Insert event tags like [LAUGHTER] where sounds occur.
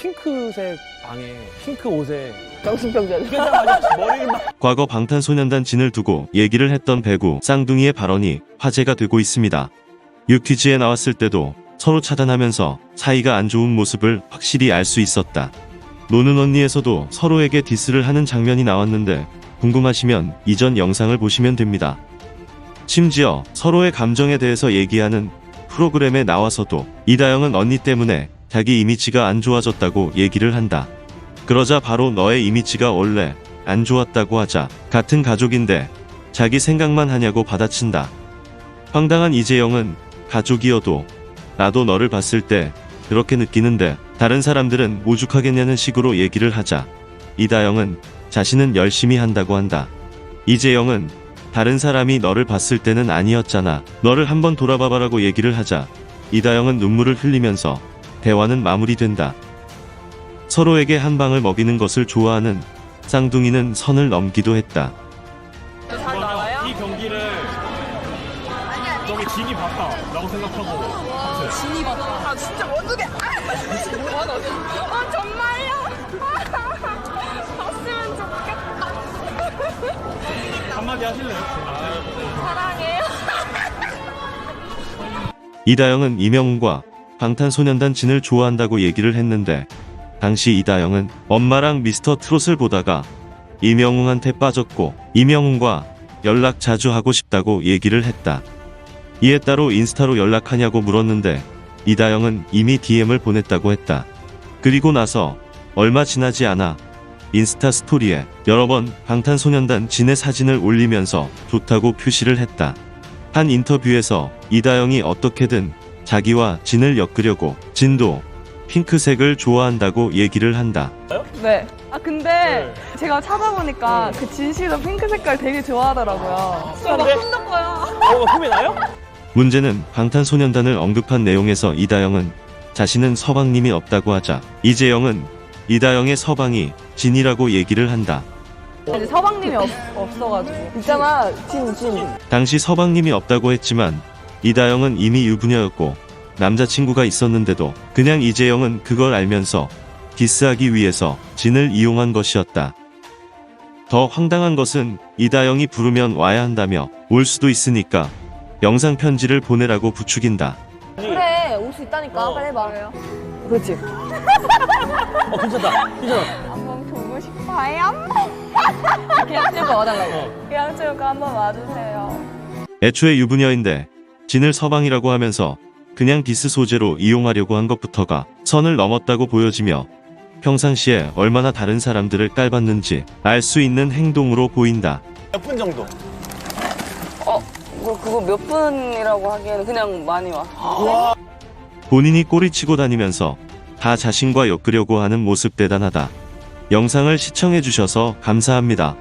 핑크색 방에 핑크 옷에 정신병자. 빼자마자 머리를 막 [LAUGHS] 과거 방탄소년단 진을 두고 얘기를 했던 배구 쌍둥이의 발언이 화제가 되고 있습니다. 유퀴즈에 나왔을 때도 서로 차단하면서 사이가 안 좋은 모습을 확실히 알 수 있었다. 노는 언니에서도 서로에게 디스를 하는 장면이 나왔는데 궁금하시면 이전 영상을 보시면 됩니다. 심지어 서로의 감정에 대해서 얘기하는 프로그램에 나와서도 이다영은 언니 때문에 자기 이미지가 안 좋아졌다고 얘기를 한다. 그러자 바로 너의 이미지가 원래 안 좋았다고 하자 같은 가족인데 자기 생각만 하냐고 받아친다. 황당한 이재영은 가족이어도 나도 너를 봤을 때 그렇게 느끼는데 다른 사람들은 오죽하겠냐는 식으로 얘기를 하자 이다영은 자신은 열심히 한다고 한다. 이재영은 다른 사람이 너를 봤을 때는 아니었잖아. 너를 한번 돌아봐봐라고 얘기를 하자 이다영은 눈물을 흘리면서 대화는 마무리된다. 서로에게 한 방을 먹이는 것을 좋아하는 쌍둥이는 선을 넘기도 했다. 나와요? 이 경기를 저기 진이 봤다 라고 생각하고 진이 봤다. 아 진짜 원두개. 아 정말요? [LAUGHS] 봤으면 좋겠다. 한마디 하실래요? 사랑해요. 이다영은 이명웅과 방탄소년단 진을 좋아한다고 얘기를 했는데 당시 이다영은 엄마랑 미스터 트롯을 보다가 이명웅한테 빠졌고 이명웅과 연락 자주 하고 싶다고 얘기를 했다. 이에 따로 인스타로 연락하냐고 물었는데 이다영은 이미 DM을 보냈다고 했다. 그리고 나서 얼마 지나지 않아 인스타 스토리에 여러 번 방탄소년단 진의 사진을 올리면서 좋다고 표시를 했다. 한 인터뷰에서 이다영이 어떻게든 자기와 진을 엮으려고 진도 핑크색을 좋아한다고 얘기를 한다. 네. 아 근데 제가 찾아보니까 그 진씨도 핑크 색깔 되게 좋아하더라고요. 근데? 손 거야. 어, 흠이 나요? 문제는 방탄소년단을 언급한 내용에서 이다영은 자신은 서방님이 없다고 하자 이재영은 이다영의 서방이 진이라고 얘기를 한다. 이제 서방님이 없, 없어가지고. 있잖아 진 진. 당시 서방님이 없다고 했지만 이다영은 이미 유부녀였고 남자친구가 있었는데도 그냥 이재영은 그걸 알면서 디스하기 위해서 진을 이용한 것이었다. 더 황당한 것은 이다영이 부르면 와야 한다며 올 수도 있으니까 영상 편지를 보내라고 부추긴다. 그래 올 수 있다니까 어. 빨리 해봐. 그렇지. 어 괜찮다. 괜찮아. 한번 보고 싶어요? [LAUGHS] 그냥 찍어 와달라고. 어. 그냥 체육관 한번 와주세요. 애초에 유부녀인데 진을 서방이라고 하면서 그냥 디스 소재로 이용하려고 한 것부터가 선을 넘었다고 보여지며 평상시에 얼마나 다른 사람들을 깔봤는지 알 수 있는 행동으로 보인다. 몇 분 정도? 뭐 그거 몇 분이라고 하기에는 그냥 많이 와. 본인이 꼬리치고 다니면서 다 자신과 엮으려고 하는 모습 대단하다. 영상을 시청해주셔서 감사합니다.